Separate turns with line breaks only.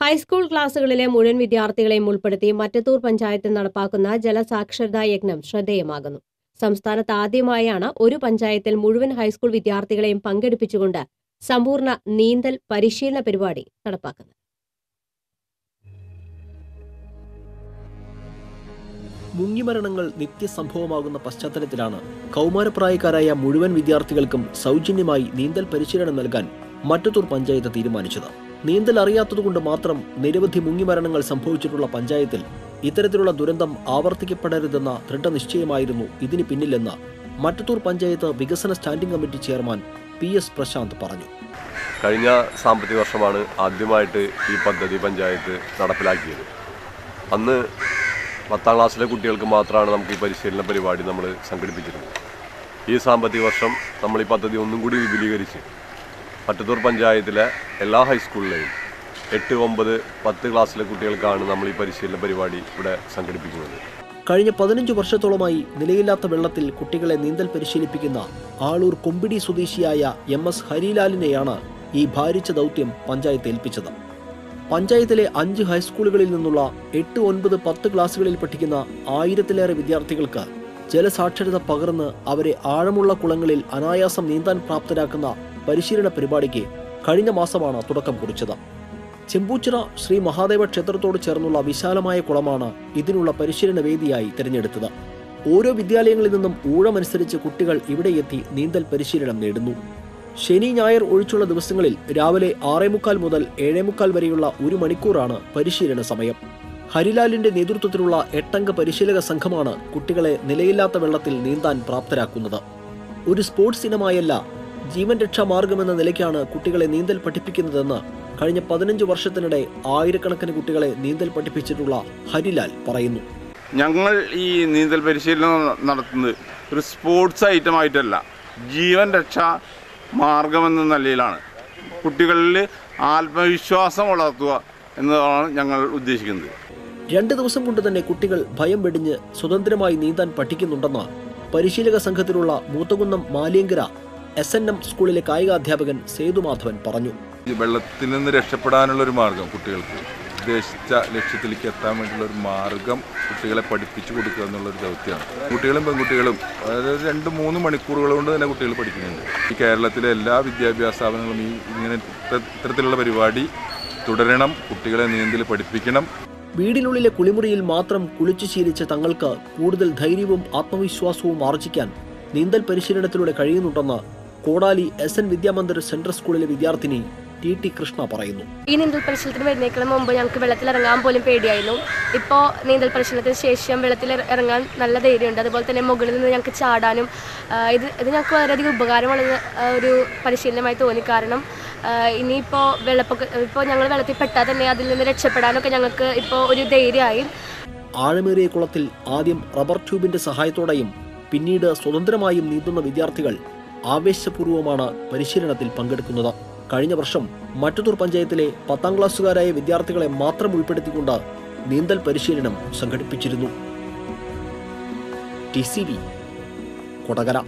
High school ക്ലാസുകളിലെ മുഴുവൻ വിദ്യാർത്ഥികളെയും ഉൾപ്പെടുത്തി മറ്റത്തൂർ പഞ്ചായത്തിൽ നടപ്പാക്കുന്ന ജലസാക്ഷരതാ യജ്ഞം ശ്രദ്ധേയമാകുന്നു. സംസ്ഥാനത്ത് ആദ്യമായാണ് ഒരു പഞ്ചായത്തിൽ മുഴുവൻ ഹൈസ്കൂൾ വിദ്യാർത്ഥികളെയും പങ്കെടുപ്പിച്ചുകൊണ്ട് സമ്പൂർണ നീന്തൽ പരിശീലന പരിപാടി നടപ്പാക്കുന്നത്.
മുങ്ങിമരണങ്ങൾ നിത്യസംഭവമാകുന്ന പശ്ചാത്തലത്തിലാണ് കൗമാരപ്രായക്കാരായ മുഴുവൻ വിദ്യാർത്ഥികൾക്കും സൗജന്യമായി നീന്തൽ പരിശീലനം നൽകാൻ മറ്റത്തൂർ പഞ്ചായത്ത് തീരുമാനിച്ചത്. നീന്തൽ അറിയാത്തതുകൊണ്ട് മാത്രം നിരവധി മുങ്ങിമരണങ്ങൾ സംഭവിച്ചിട്ടുള്ള പഞ്ചായത്തിൽ ഇത്തരത്തിലുള്ള ദുരന്തം ആവർത്തിക്കപ്പെടരുതെന്ന ദൃഢനിശ്ചയമായിരുന്നു ഇതിന് പിന്നിലെന്ന് മറ്റത്തൂർ പഞ്ചായത്ത് വികസന standing committee chairman P S Prashanth പറഞ്ഞു.
കഴിഞ്ഞ സാമ്പത്തിക വർഷമാണ് ആദ്യമായിട്ട് ഈ പദ്ധതി പഞ്ചായത്ത് നടപ്പിലാക്കിയത്. അന്ന് പത്താം ക്ലാസ്സിലെ കുട്ടികൾക്ക് മാത്രമാണ് നമുക്ക് ഈ പരിശീലന പരിപാടി നമ്മൾ സംഘടിപ്പിച്ചിരുന്നത്. ഈ സാമ്പത്തിക വർഷം നമ്മൾ ഈ പദ്ധതി ഒന്നും കൂടി വിപുലീകരിച്ച് മറ്റത്തൂർ പഞ്ചായത്തിലെ എല്ലാ ഹൈസ്കൂളിലെയും എട്ട് ഒമ്പത് പത്ത് ക്ലാസ്സിലെ കുട്ടികൾക്കാണ് നമ്മൾ ഈ പരിശീലന പരിപാടി ഇവിടെ സംഘടിപ്പിക്കുന്നത്.
കഴിഞ്ഞ പതിനഞ്ച് വർഷത്തോളമായി നിലയില്ലാത്ത വെള്ളത്തിൽ കുട്ടികളെ നീന്തൽ പരിശീലിപ്പിക്കുന്ന ആളൂർ കൊമ്പിടി സ്വദേശിയായ എം എസ് ഹരിലാലിനെയാണ് ഈ ഭാരിച്ച ദൗത്യം പഞ്ചായത്ത് ഏൽപ്പിച്ചത്. പഞ്ചായത്തിലെ അഞ്ച് ഹൈസ്കൂളുകളിൽ നിന്നുള്ള എട്ട് ഒൻപത് പത്ത് ക്ലാസ്സുകളിൽ പഠിക്കുന്ന ആയിരത്തിലേറെ വിദ്യാർത്ഥികൾക്ക് ജലസാക്ഷരത പകർന്ന് അവരെ ആഴമുള്ള കുളങ്ങളിൽ അനായാസം നീന്താൻ പ്രാപ്തരാക്കുന്ന പരിശീലന പരിപാടിക്ക് കഴിഞ്ഞ മാസമാണ് തുടക്കം കുറിച്ചത്. ചെമ്പൂച്ചിറ ശ്രീ മഹാദേവ ക്ഷേത്രത്തോട് ചേർന്നുള്ള വിശാലമായ കുളമാണ് ഇതിനുള്ള പരിശീലന വേദിയായി തിരഞ്ഞെടുത്തത്. ഓരോ വിദ്യാലയങ്ങളിൽ നിന്നും ഊഴമനുസരിച്ച് കുട്ടികൾ ഇവിടെ എത്തി നീന്തൽ പരിശീലനം നേടുന്നു. ശനി ഞായർ ഒഴിച്ചുള്ള ദിവസങ്ങളിൽ രാവിലെ ആറേമുക്കാൽ മുതൽ ഏഴേമുക്കാൽ വരെയുള്ള ഒരു മണിക്കൂറാണ് പരിശീലന സമയം. ഹരിലാലിന്റെ നേതൃത്വത്തിലുള്ള എട്ടംഗ പരിശീലക സംഘമാണ് കുട്ടികളെ നിലയില്ലാത്ത വെള്ളത്തിൽ നീന്താൻ പ്രാപ്തരാക്കുന്നത്. ഒരു സ്പോർട്സ് ഇനമായല്ല ജീവൻ രക്ഷാ മാർഗമെന്ന നിലയ്ക്കാണ് കുട്ടികളെ നീന്തൽ പഠിപ്പിക്കുന്നതെന്ന് കഴിഞ്ഞ പതിനഞ്ച് വർഷത്തിനിടെ ആയിരക്കണക്കിന് കുട്ടികളെ നീന്തൽ പഠിപ്പിച്ചിട്ടുള്ള ഹരിലാൽ പറയുന്നു.
ഞങ്ങൾ ഈ നീന്തൽ പരിശീലനം നടത്തുന്നത് ഒരു സ്പോർട്സ് ഐറ്റം ആയിട്ടല്ല ജീവൻ രക്ഷാ മാർഗമെന്ന നിലയിലാണ്. കുട്ടികളിൽ ആത്മവിശ്വാസം വളർത്തുക എന്നതാണ് ഞങ്ങൾ ഉദ്ദേശിക്കുന്നത്.
രണ്ട് ദിവസം കൊണ്ട് തന്നെ കുട്ടികൾ ഭയം വെടിഞ്ഞ് സ്വതന്ത്രമായി നീന്താൻ പഠിക്കുന്നുണ്ടെന്ന് പരിശീലക സംഘത്തിലുള്ള Moothakunnam Maliyankara S N M സ്കൂളിലെ കായികാധ്യാപകൻ സേതുമാധവൻ പറഞ്ഞു.
വെള്ളത്തിൽ നിന്ന് രക്ഷപ്പെടാനുള്ള ഒരു മാർഗം കുട്ടികൾക്ക് ഉദ്ദേശിച്ച ലക്ഷ്യത്തിലേക്ക് എത്താൻ വേണ്ടിയുള്ള ഒരു മാർഗം കുട്ടികളെ പഠിപ്പിച്ചു കൊടുക്കുക എന്നുള്ള ഒരു ദൗത്യമാണ്. കുട്ടികളും പെൺകുട്ടികളും അതായത് രണ്ട് മൂന്ന് മണിക്കൂറുകൾ കൊണ്ട് തന്നെ കുട്ടികൾ പഠിക്കുന്നുണ്ട്. ഈ കേരളത്തിലെ എല്ലാ വിദ്യാഭ്യാസ സ്ഥാപനങ്ങളും ഈ ഇങ്ങനെ ഇത്ത- ഇത്തരത്തിലുള്ള പരിപാടി തുടരണം കുട്ടികളെ നീന്തൽ പഠിപ്പിക്കണം.
വീടിനുള്ളിലെ കുളിമുറിയിൽ മാത്രം കുളിച്ചു ശീലിച്ച തങ്ങൾക്ക് കൂടുതൽ ധൈര്യവും ആത്മവിശ്വാസവും ആർജിക്കാൻ നീന്തൽ പരിശീലനത്തിലൂടെ കഴിയുന്നുണ്ടെന്ന് കോടാലി എസ് എൻ വിദ്യാമന്ദിർ സെൻട്രൽ സ്കൂളിലെ വിദ്യാർത്ഥിനി ടി ടി കൃഷ്ണ പറയുന്നു.
ഈ നീന്തൽ പരിശീലനത്തിന് വരുന്നേക്കാളും മുമ്പ് ഞങ്ങൾക്ക് വെള്ളത്തിൽ ഇറങ്ങാൻ പോലും പേടിയായിരുന്നു. ഇപ്പോൾ നീന്തൽ പരിശീലനത്തിന് ശേഷം വെള്ളത്തിൽ ഇറങ്ങാൻ നല്ല ധൈര്യമുണ്ട്. അതുപോലെ തന്നെ മുകളിൽ നിന്ന് ഞങ്ങൾക്ക് ചാടാനും ഇത് ഇത് ഞങ്ങൾക്ക് വളരെയധികം ഉപകാരമുള്ള ഒരു പരിശീലനമായി തോന്നി. കാരണം ഇനിയിപ്പോൾ വെള്ളപ്പൊക്ക ഇപ്പോൾ ഞങ്ങൾ വെള്ളത്തിൽ പെട്ടാൽ തന്നെ അതിൽ നിന്ന് രക്ഷപ്പെടാനൊക്കെ ഞങ്ങൾക്ക് ഇപ്പോൾ ഒരു ധൈര്യമായി.
ആഴമേറിയ കുളത്തിൽ ആദ്യം റബ്ബർ ട്യൂബിന്റെ സഹായത്തോടെയും പിന്നീട് സ്വതന്ത്രമായും നീന്തുന്ന വിദ്യാർത്ഥികൾ ആവേശപൂർവമാണ് പരിശീലനത്തിൽ പങ്കെടുക്കുന്നത്. കഴിഞ്ഞ വർഷം മറ്റത്തൂർ പഞ്ചായത്തിലെ പത്താം ക്ലാസ്സുകാരായ വിദ്യാർത്ഥികളെ മാത്രം ഉൾപ്പെടുത്തിക്കൊണ്ട് നീന്തൽ പരിശീലനം സംഘടിപ്പിച്ചിരുന്നു. T C B Kodakara.